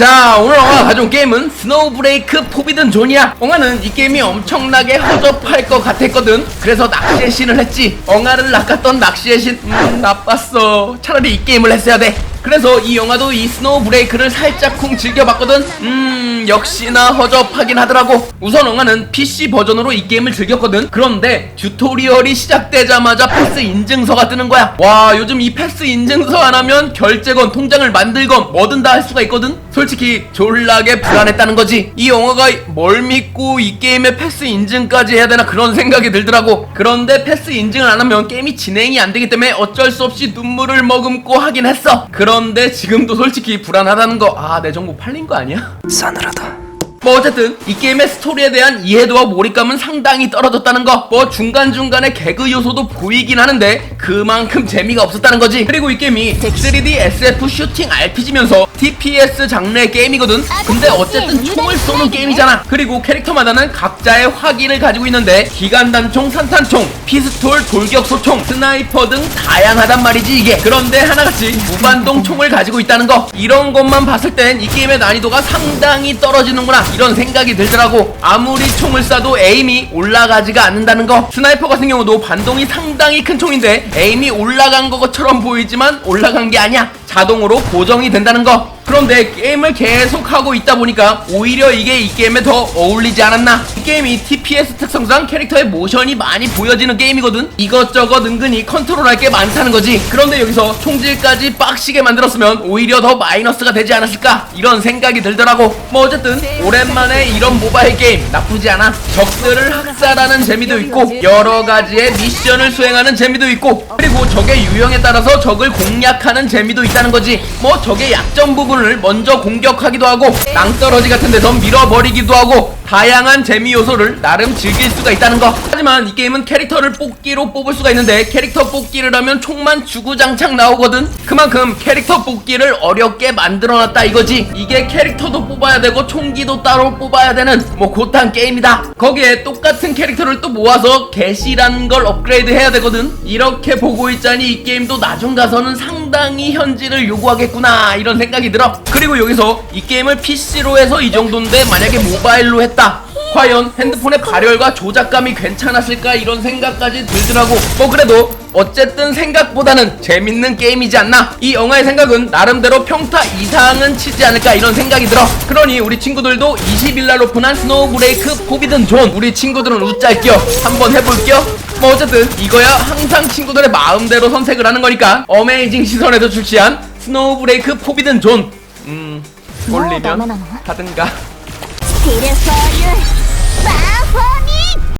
자 오늘 엉아가 가져온 게임은 스노우 브레이크 포비든 존이야. 엉아는 이 게임이 엄청나게 허접할 것 같았거든. 그래서 낚시의 신을 했지. 엉아를 낚았던 낚시의 신 음 나빴어. 차라리 이 게임을 했어야 돼 그래서 이 영화도 이 스노우 브레이크를 살짝쿵 즐겨봤거든. 음 역시나 허접하긴 하더라고. 우선 엉아는 PC 버전으로 이 게임을 즐겼거든. 그런데 튜토리얼이 시작되자마자 패스 인증서가 뜨는 거야. 와 요즘 이 패스 인증서 안 하면 결제건 통장을 만들건 뭐든 다 할 수가 있거든. 솔직히 졸라게 불안했다는 거지. 이 영화가 뭘 믿고 이 게임에 패스 인증까지 해야 되나 그런 생각이 들더라고. 그런데 패스 인증을 안 하면 게임이 진행이 안 되기 때문에 어쩔 수 없이 눈물을 머금고 하긴 했어 데 지금도 솔직히 불안하다는 거 아 내 정보 팔린 거 아니야? 싸늘하다. 뭐 어쨌든 이 게임의 스토리에 대한 이해도와 몰입감은 상당히 떨어졌다는 거. 뭐 중간중간에 개그 요소도 보이긴 하는데 그만큼 재미가 없었다는 거지. 그리고 이 게임이 3D SF 슈팅 RPG면서 TPS 장르의 게임이거든. 근데 어쨌든 총을 쏘는 게임이잖아. 그리고 캐릭터마다는 각자의 화기를 가지고 있는데 기관단총, 산탄총, 피스톨, 돌격소총, 스나이퍼 등 다양하단 말이지 이게. 그런데 하나같이 무반동 총을 가지고 있다는 거. 이런 것만 봤을 땐 이 게임의 난이도가 상당히 떨어지는구나. 이런 생각이 들더라고. 아무리 총을 쏴도 에임이 올라가지가 않는다는 거. 스나이퍼 같은 경우도 반동이 상당히 큰 총인데 에임이 올라간 것처럼 보이지만 올라간 게 아니야. 자동으로 고정이 된다는 거. 그런데 게임을 계속 하고 있다 보니까 오히려 이게 이 게임에 더 어울리지 않았나? 이 게임이 TPS 특성상 캐릭터의 모션이 많이 보여지는 게임이거든. 이것저것 은근히 컨트롤할 게 많다는 거지. 그런데 여기서 총질까지 빡시게 만들었으면 오히려 더 마이너스가 되지 않았을까? 이런 생각이 들더라고. 뭐 어쨌든 오랜만에 이런 모바일 게임 나쁘지 않아. 적들을 학살하는 재미도 있고 여러 가지의 미션을 수행하는 재미도 있고 그리고 적의 유형에 따라서 적을 공략하는 재미도 있다 는 거지. 뭐 적의 약점 부분을 먼저 공격하기도 하고 낭떠러지 같은 데서 밀어버리기도 하고 다양한 재미 요소를 나름 즐길 수가 있다는 거. 하지만 이 게임은 캐릭터를 뽑기로 뽑을 수가 있는데 캐릭터 뽑기를 하면 총만 주구장창 나오거든. 그만큼 캐릭터 뽑기를 어렵게 만들어놨다 이거지. 이게 캐릭터도 뽑아야 되고 총기도 따로 뽑아야 되는 뭐 곧한 게임이다. 거기에 똑같은 캐릭터를 또 모아서 개시라는 걸 업그레이드 해야 되거든. 이렇게 보고 있자니 이 게임도 나중 가서는 상 당히 현질을 요구하겠구나 이런 생각이 들어. 그리고 여기서 이 게임을 PC로 해서 이 정도인데 만약에 모바일로 했다. 과연 핸드폰의 발열과 조작감이 괜찮았을까 이런 생각까지 들더라고. 뭐 그래도 어쨌든 생각보다는 재밌는 게임이지 않나? 이 영화의 생각은 나름대로 평타 이상은 치지 않을까 이런 생각이 들어. 그러니 우리 친구들도 20일날 오픈한 스노우 브레이크 포비든 존 우리 친구들은 웃잘겨 한번 해볼게요. 뭐 어쨌든 이거야 항상 친구들의 마음대로 선택을 하는 거니까 어메이징 시선에서 출시한 스노우 브레이크 포비든 존음 뭐 올리면 하든가 Peter Sawyer.